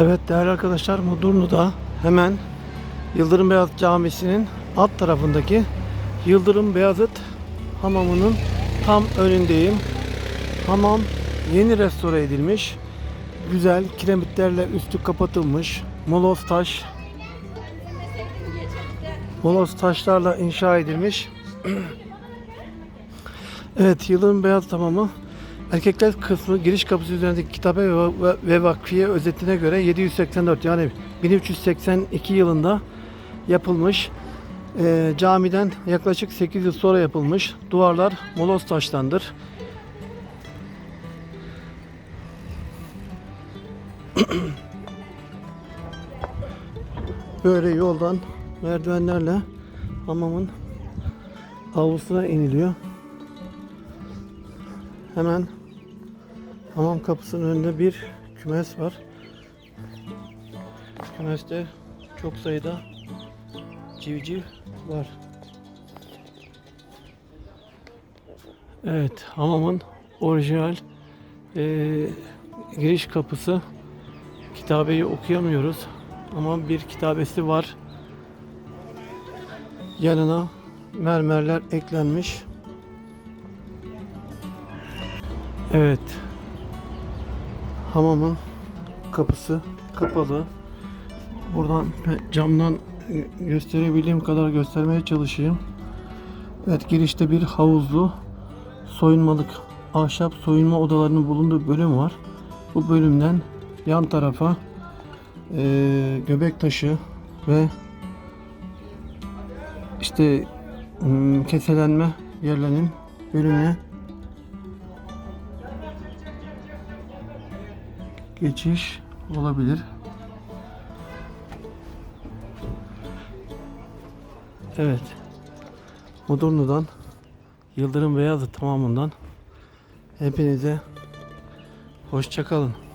Evet değerli arkadaşlar Mudurnu'da hemen Yıldırım Beyazıt Camisi'nin alt tarafındaki Yıldırım Beyazıt hamamının tam önündeyim. Hamam yeni restore edilmiş. Güzel kiremitlerle üstü kapatılmış. Moloz taş moloz taşlarla inşa edilmiş. evet Yıldırım Beyazıt hamamı Erkekler kısmı giriş kapısı üzerindeki kitabe ve, vakfiye özetine göre 784 yani 1382 yılında yapılmış. Ee, camiden yaklaşık 8 yıl sonra yapılmış. Duvarlar moloz taştandır. Böyle yoldan merdivenlerle hamamın avlusuna iniliyor. Hemen hamam kapısının önünde bir kümes var. Kümeste çok sayıda civciv var. Evet, hamamın orijinal eee, giriş kapısı. Kitabeyi okuyamıyoruz ama bir kitabesi var. Yanına mermerler eklenmiş. Evet. Hamamın kapısı kapalı. Buradan camdan gösterebildiğim kadar göstermeye çalışayım. Evet girişte bir havuzlu soyunmalık ahşap soyunma odalarının bulunduğu bölüm var. Bu bölümden yan tarafa eee, göbek taşı ve işte hmm, keselenme yerlerinin bölümüne geçiş olabilir. Evet. Mudurnu'dan Yıldırım Beyazıt tamamından hepinize hoşçakalın.